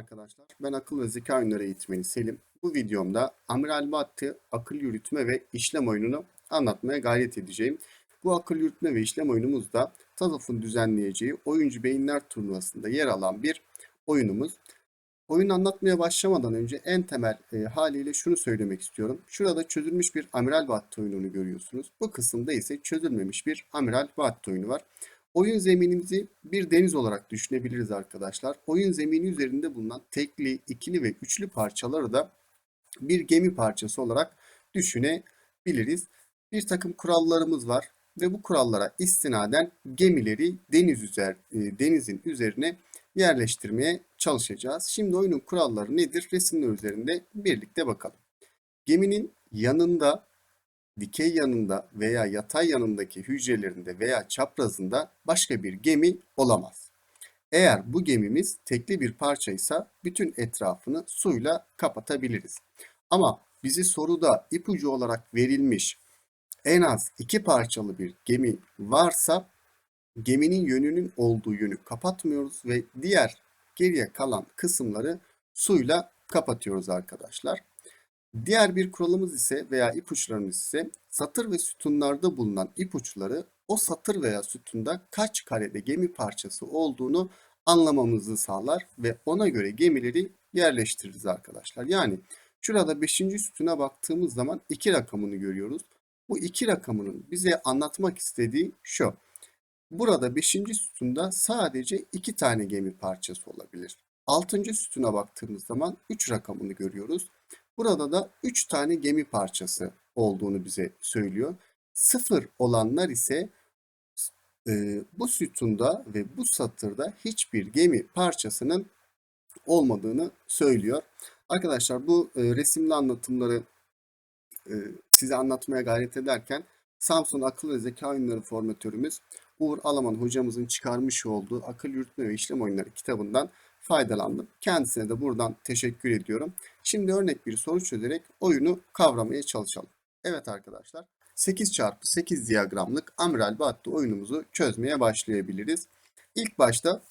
arkadaşlar. Ben akıl ve zeka oyunları eğitmeni Selim. Bu videomda Amiral Battı akıl yürütme ve işlem oyununu anlatmaya gayret edeceğim. Bu akıl yürütme ve işlem oyunumuzda TASAF'ın düzenleyeceği Oyuncu Beyinler turnuvasında yer alan bir oyunumuz. Oyunu anlatmaya başlamadan önce en temel e, haliyle şunu söylemek istiyorum. Şurada çözülmüş bir Amiral Battı oyununu görüyorsunuz. Bu kısımda ise çözülmemiş bir Amiral Battı oyunu var. Oyun zeminimizi bir deniz olarak düşünebiliriz arkadaşlar. Oyun zemini üzerinde bulunan tekli, ikili ve üçlü parçaları da bir gemi parçası olarak düşünebiliriz. Bir takım kurallarımız var ve bu kurallara istinaden gemileri deniz üzer, e, denizin üzerine yerleştirmeye çalışacağız. Şimdi oyunun kuralları nedir? Resimler üzerinde birlikte bakalım. Geminin yanında dikey yanında veya yatay yanındaki hücrelerinde veya çaprazında başka bir gemi olamaz. Eğer bu gemimiz tekli bir parçaysa bütün etrafını suyla kapatabiliriz. Ama bizi soruda ipucu olarak verilmiş en az iki parçalı bir gemi varsa geminin yönünün olduğu yönü kapatmıyoruz ve diğer geriye kalan kısımları suyla kapatıyoruz arkadaşlar. Diğer bir kuralımız ise veya ipuçlarımız ise satır ve sütunlarda bulunan ipuçları o satır veya sütunda kaç karede gemi parçası olduğunu anlamamızı sağlar ve ona göre gemileri yerleştiririz arkadaşlar. Yani şurada 5. sütuna baktığımız zaman 2 rakamını görüyoruz. Bu 2 rakamının bize anlatmak istediği şu. Burada 5. sütunda sadece 2 tane gemi parçası olabilir. 6. sütuna baktığımız zaman 3 rakamını görüyoruz. Burada da 3 tane gemi parçası olduğunu bize söylüyor. Sıfır olanlar ise e, bu sütunda ve bu satırda hiçbir gemi parçasının olmadığını söylüyor. Arkadaşlar bu e, resimli anlatımları e, size anlatmaya gayret ederken Samsung Akıl ve Zeka Oyunları formatörümüz Uğur Alaman hocamızın çıkarmış olduğu Akıl Yürütme ve İşlem Oyunları kitabından faydalandım. Kendisine de buradan teşekkür ediyorum. Şimdi örnek bir soru çözerek oyunu kavramaya çalışalım. Evet arkadaşlar 8 çarpı 8 diyagramlık Amiral Battı oyunumuzu çözmeye başlayabiliriz. İlk başta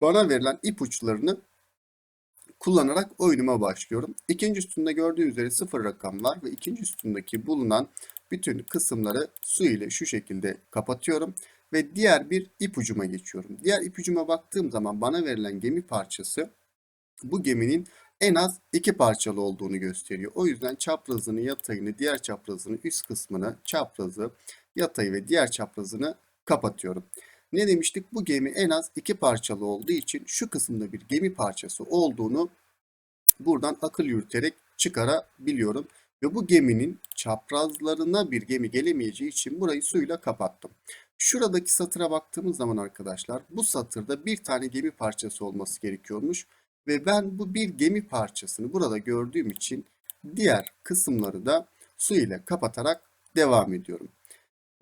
bana verilen ipuçlarını kullanarak oyunuma başlıyorum. İkinci sütunda gördüğünüz üzere sıfır rakam var ve ikinci sütundaki bulunan bütün kısımları su ile şu şekilde kapatıyorum ve diğer bir ipucuma geçiyorum. Diğer ipucuma baktığım zaman bana verilen gemi parçası bu geminin en az iki parçalı olduğunu gösteriyor. O yüzden çaprazını, yatayını, diğer çaprazını, üst kısmını, çaprazı, yatayı ve diğer çaprazını kapatıyorum. Ne demiştik? Bu gemi en az iki parçalı olduğu için şu kısımda bir gemi parçası olduğunu buradan akıl yürüterek çıkarabiliyorum. Ve bu geminin çaprazlarına bir gemi gelemeyeceği için burayı suyla kapattım. Şuradaki satıra baktığımız zaman arkadaşlar bu satırda bir tane gemi parçası olması gerekiyormuş. Ve ben bu bir gemi parçasını burada gördüğüm için diğer kısımları da su ile kapatarak devam ediyorum.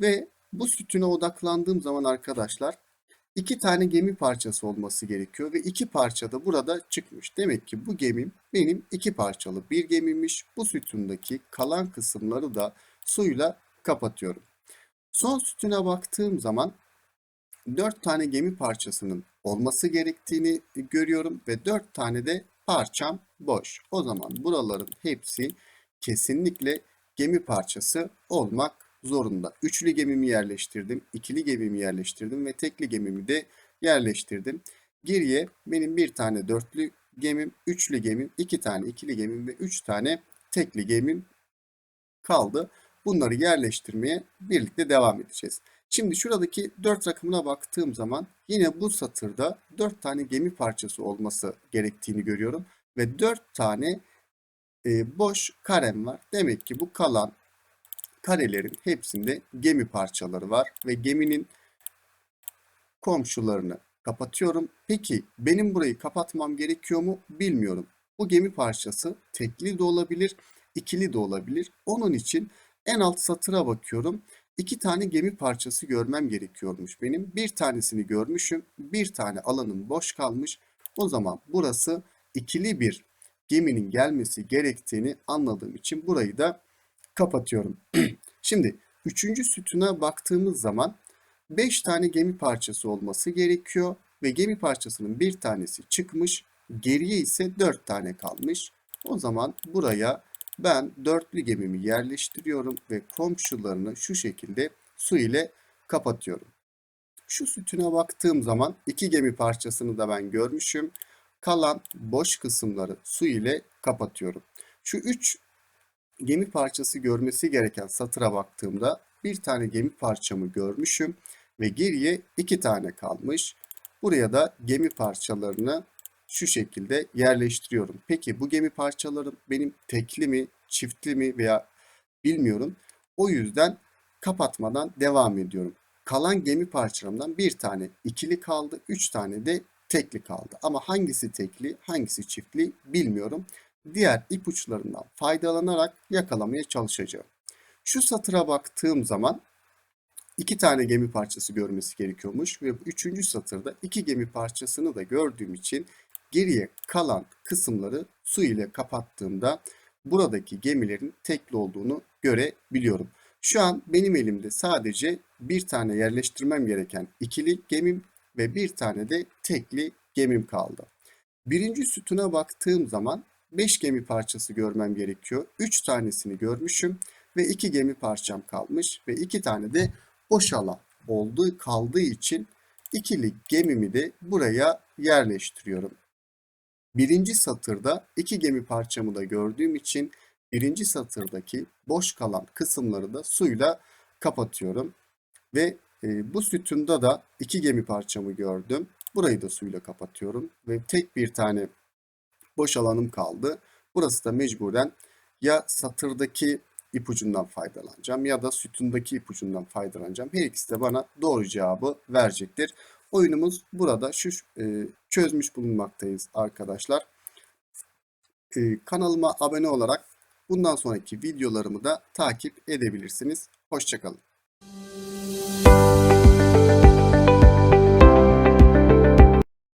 Ve bu sütüne odaklandığım zaman arkadaşlar iki tane gemi parçası olması gerekiyor ve iki parça da burada çıkmış. Demek ki bu gemim benim iki parçalı bir gemiymiş. Bu sütundaki kalan kısımları da suyla kapatıyorum. Son sütüne baktığım zaman 4 tane gemi parçasının olması gerektiğini görüyorum ve 4 tane de parçam boş. O zaman buraların hepsi kesinlikle gemi parçası olmak zorunda. Üçlü gemimi yerleştirdim, ikili gemimi yerleştirdim ve tekli gemimi de yerleştirdim. Geriye benim bir tane dörtlü gemim, üçlü gemim, iki tane ikili gemim ve üç tane tekli gemim kaldı. Bunları yerleştirmeye birlikte devam edeceğiz. Şimdi şuradaki 4 rakamına baktığım zaman yine bu satırda 4 tane gemi parçası olması gerektiğini görüyorum. Ve 4 tane e, boş karem var. Demek ki bu kalan karelerin hepsinde gemi parçaları var. Ve geminin komşularını kapatıyorum. Peki benim burayı kapatmam gerekiyor mu bilmiyorum. Bu gemi parçası tekli de olabilir, ikili de olabilir. Onun için en alt satıra bakıyorum. İki tane gemi parçası görmem gerekiyormuş benim. Bir tanesini görmüşüm. Bir tane alanım boş kalmış. O zaman burası ikili bir geminin gelmesi gerektiğini anladığım için burayı da kapatıyorum. Şimdi üçüncü sütuna baktığımız zaman 5 tane gemi parçası olması gerekiyor ve gemi parçasının bir tanesi çıkmış. Geriye ise 4 tane kalmış. O zaman buraya ben dörtlü gemimi yerleştiriyorum ve komşularını şu şekilde su ile kapatıyorum. Şu sütüne baktığım zaman iki gemi parçasını da ben görmüşüm. Kalan boş kısımları su ile kapatıyorum. Şu üç gemi parçası görmesi gereken satıra baktığımda bir tane gemi parçamı görmüşüm ve geriye iki tane kalmış. Buraya da gemi parçalarını şu şekilde yerleştiriyorum. Peki bu gemi parçaları benim tekli mi, çiftli mi veya bilmiyorum. O yüzden kapatmadan devam ediyorum. Kalan gemi parçalarımdan bir tane ikili kaldı, üç tane de tekli kaldı. Ama hangisi tekli, hangisi çiftli bilmiyorum. Diğer ipuçlarından faydalanarak yakalamaya çalışacağım. Şu satıra baktığım zaman iki tane gemi parçası görmesi gerekiyormuş ve üçüncü satırda iki gemi parçasını da gördüğüm için geriye kalan kısımları su ile kapattığımda buradaki gemilerin tekli olduğunu görebiliyorum. Şu an benim elimde sadece bir tane yerleştirmem gereken ikili gemim ve bir tane de tekli gemim kaldı. Birinci sütuna baktığım zaman 5 gemi parçası görmem gerekiyor. 3 tanesini görmüşüm ve 2 gemi parçam kalmış ve 2 tane de boş alan olduğu kaldığı için ikili gemimi de buraya yerleştiriyorum. Birinci satırda iki gemi parçamı da gördüğüm için birinci satırdaki boş kalan kısımları da suyla kapatıyorum. Ve e, bu sütunda da iki gemi parçamı gördüm. Burayı da suyla kapatıyorum ve tek bir tane boş alanım kaldı. Burası da mecburen ya satırdaki ipucundan faydalanacağım ya da sütundaki ipucundan faydalanacağım. Her ikisi de bana doğru cevabı verecektir. Oyunumuz burada şu e, çözmüş bulunmaktayız arkadaşlar. E, kanalıma abone olarak bundan sonraki videolarımı da takip edebilirsiniz. Hoşçakalın.